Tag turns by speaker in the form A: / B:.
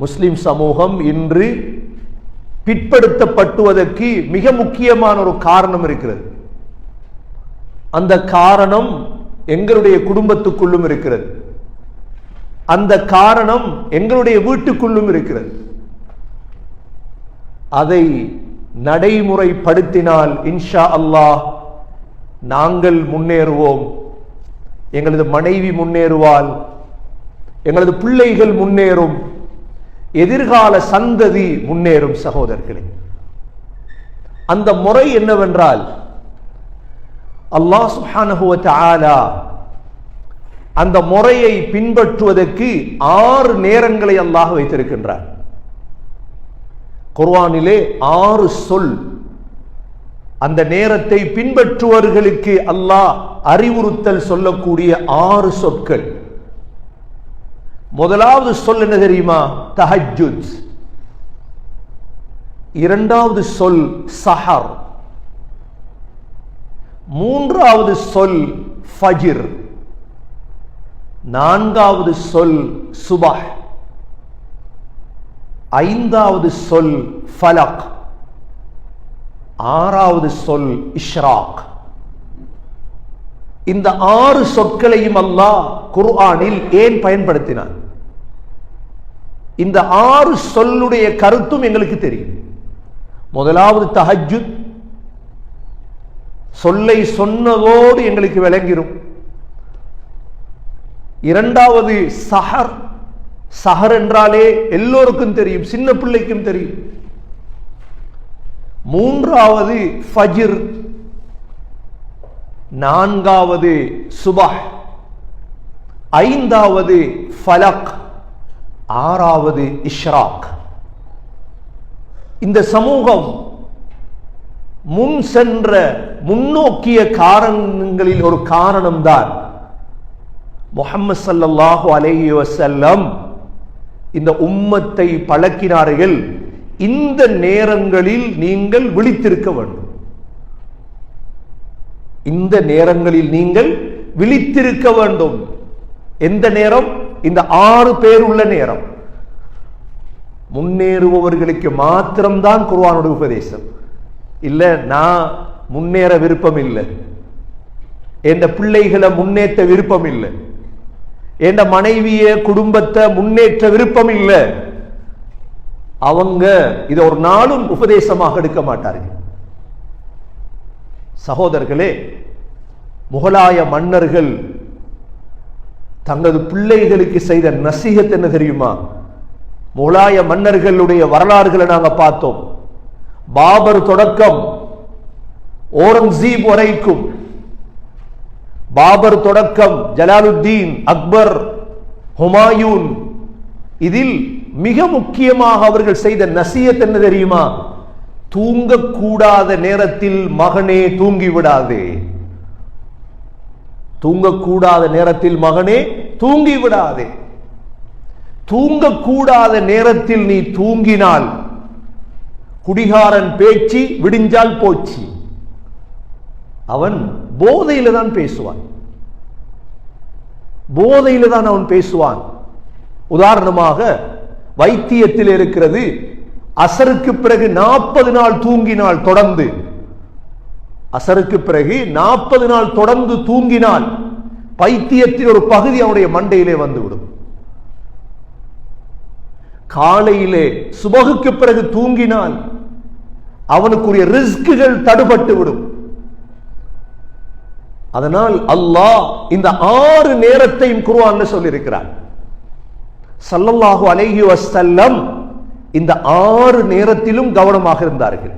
A: முஸ்லிம் சமூகம் இன்று பிற்படுத்தப்பட்டுவதற்கு மிக முக்கியமான ஒரு காரணம் இருக்கிறது. அந்த காரணம் எங்களுடைய குடும்பத்துக்குள்ளும் இருக்கிறது. அந்த காரணம் எங்களுடைய வீட்டுக்குள்ளும் இருக்கிறது. அதை நடைமுறைப்படுத்தினால் இன்ஷா அல்லாஹ் நாங்கள் முன்னேறுவோம். எங்களது மனைவி முன்னேறுவாள். எங்களது பிள்ளைகள் முன்னேறும். எதிர்கால சந்ததி முன்னேறும் சகோதரர்களே. அந்த முறை என்னவென்றால் அல்லாஹ் சுப்ஹானஹு ஆலா அந்த முறையை பின்பற்றுவதற்கு ஆறு நேரங்களை அல்லாஹ் வைத்திருக்கின்றார் குர்வானிலே ஆறு சொல். அந்த நேரத்தை பின்பற்றுவர்களுக்கு அல்லாஹ் அறிவுறுத்தல் சொல்லக்கூடிய ஆறு சொற்கள். முதலாவது சொல் என்ன தெரியுமா? தஹஜுத் இரண்டாவது சொல் சஹர். மூன்றாவது சொல் ஃபஜிர். நான்காவது சொல் சுபஹ். ஐந்தாவது சொல் ஃபலக். ஆறாவது சொல் இஷ்ராக். இந்த ஆறு சொற்களையும் அல்லாஹ் குர்ஆனில் ஏன் பயன்படுத்தினார் இந்த ஆறு சொல்லுடைய கருத்தும் எங்களுக்கு தெரியும். முதலாவது தஹஜு சொல்லை சொன்னதோடு எங்களுக்கு விளங்கிரும். இரண்டாவது சஹர். சஹர் என்றாலே எல்லோருக்கும் தெரியும் சின்ன பிள்ளைக்கும் தெரியும். மூன்றாவது ஃபஜிர். நான்காவது சுபஹ். ஐந்தாவது ஃபலக். ஆறாவது இஷ்ராக். இந்த சமூகம் முன் சென்ற முன்னோக்கிய காரணங்களில் ஒரு காரணம்தான் முஹம்மது சல்லாஹு அலைஹி வசல்லம் இந்த உம்மத்தை பழக்கினார்கள். இந்த நேரங்களில் நீங்கள் விழித்திருக்க வேண்டும். இந்த நேரங்களில் நீங்கள் விழித்திருக்க வேண்டும். எந்த நேரம்? இந்த ஆறு பேர் உள்ள நேரம். முன்னேறுபவர்களுக்கு மாத்திரம்தான் குர்ஆனுடைய உபதேசம். இல்ல நான் முன்னேற விருப்பம் இல்லை என் பிள்ளைகளை முன்னேற்ற விருப்பம் இல்லை என் மனைவிய குடும்பத்தை முன்னேற்ற விருப்பம் இல்லை அவங்க இதை ஒரு நாளும் உபதேசமாக எடுக்க மாட்டார்கள். சகோதரர்களே முகலாய மன்னர்கள் தங்களது பிள்ளைகளுக்கு செய்த நசீகத் என்ன தெரியுமா? முகலாய மன்னர்களுடைய வரலாறுகளை நாங்க பார்த்தோம். பாபர் தொடக்கம் ஓரங்கசீப் வரைக்கும் பாபர் தொடக்கம் ஜலாலுத்தீன் அக்பர் ஹுமாயூன் இதில் மிக முக்கியமாக அவர்கள் செய்த நசியத் என்ன தெரியுமா? தூங்கக்கூடாத நேரத்தில் மகனே தூங்கி விடாதே தூங்கக்கூடாத நேரத்தில் மகனே தூங்கி விடாதே தூங்கக்கூடாத நேரத்தில் நீ தூங்கினால் குடிகாரன் பேச்சு விடிஞ்சால் போச்சு. அவன் போதையில தான் பேசுவான். போதையில தான் அவன் பேசுவான். உதாரணமாக வைத்தியத்தில் இருக்கிறது அசருக்கு பிறகு நாற்பது நாள் தூங்கினால் தொடர்ந்து. அசருக்கு பிறகு நாற்பது நாள் தொடர்ந்து தூங்கினால் பைத்தியத்தின் ஒரு பகுதி அவனுடைய மண்டையிலே வந்துவிடும். காலையிலே சுபகுக்கு பிறகு தூங்கினால் அவனுக்குரிய ரிஸ்குகள் தடுபட்டு விடும் அதனால் அல்லாஹ் இந்த ஆறு நேரத்தையும் குருவான்னு சொல்லியிருக்கிறார் சல்லல்லாஹு அலைஹி வசல்லம் இந்த ஆறு நேரத்திலும் கவனமாக இருந்தார்கள்.